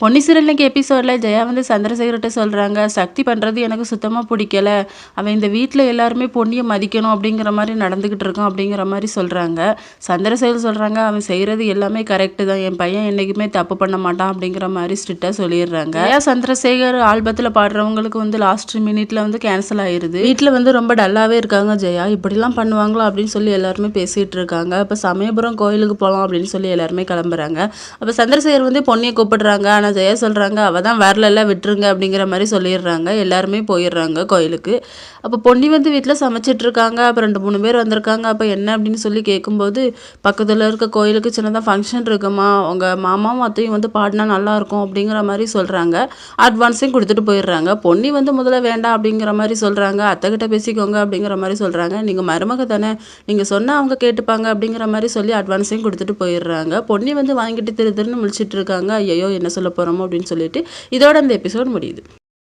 பொன்னி இன்னைக்கு எபிசோடில் ஜெயா வந்து சந்திரசேகர்கிட்ட சொல்கிறாங்க சக்தி பண்ணுறது எனக்கு சுத்தமாக பிடிக்கல. அவன் இந்த வீட்டில் எல்லாருமே பொன்னியை மதிக்கணும் அப்படிங்கிற மாதிரி நடந்துக்கிட்டு இருக்கான் அப்படிங்கிற மாதிரி சொல்கிறாங்க சந்திரசேகர் சொல்கிறாங்க அவன் செய்கிறது எல்லாமே கரெக்டு தான். என் பையன் என்றைக்குமே தப்பு பண்ண மாட்டான் அப்படிங்கிற மாதிரி ஸ்ட்ரிக்டாக சொல்லிடுறாங்க. ஜெயா சந்திரசேகர் ஆல்பத்தில் பாடுறவங்களுக்கு வந்து லாஸ்ட் மினிட்ல வந்து கேன்சல் ஆயிருது. வீட்டில் வந்து ரொம்ப டல்லாகவே இருக்காங்க ஜெயா. இப்படிலாம் பண்ணுவாங்களா? அப்படின்னு சொல்லி எல்லாருமே பேசிகிட்டு இருக்காங்க. இப்போ சமயபுரம் கோயிலுக்கு போகலாம் அப்படின்னு சொல்லி எல்லாருமே கிளம்புறாங்க. அப்போ சந்திரசேகர் வந்து பொன்னியை கூப்பிடுறாங்க. ஆனால் ஜெயா சொல்கிறாங்க அவள் தான் வரலல்ல விட்டுருங்க அப்படிங்கிற மாதிரி சொல்லிடுறாங்க. எல்லாருமே போயிடுறாங்க கோயிலுக்கு. அப்போ பொன்னி வந்து வீட்டில் சமைச்சிட்ருக்காங்க அப்போ ரெண்டு மூணு பேர் வந்திருக்காங்க. அப்போ என்ன அப்படின்னு சொல்லி கேட்கும்போது பக்கத்தில் இருக்க கோயிலுக்கு சின்னதாக ஃபங்க்ஷன் இருக்குமா? உங்கள் மாமாவும் அத்தையும் வந்து பாடினா நல்லாயிருக்கும் அப்படிங்கிற மாதிரி சொல்கிறாங்க அட்வான்ஸையும் கொடுத்துட்டு போயிடுறாங்க. பொன்னி வந்து முதல்ல வேண்டாம் அப்படிங்கிற மாதிரி சொல்கிறாங்க அத்தைக்கிட்ட பேசிக்கோங்க அப்படிங்கிற மாதிரி சொல்கிறாங்க நீங்கள் மருமக தானே? நீங்கள் சொன்னால் அவங்க கேட்டுப்பாங்க அப்படிங்கிற மாதிரி சொல்லி அட்வான்ஸையும் கொடுத்துட்டு போயிடுறாங்க. பொன்னி வந்து வாங்கிட்டு திரு திருன்னு முழிச்சிட்டு இருக்காங்க. ஐயோ என்ன சொல்ல போகிறோமோ அப்படின்னு சொல்லிட்டு இதோட இந்த எபிசோட் முடியுது.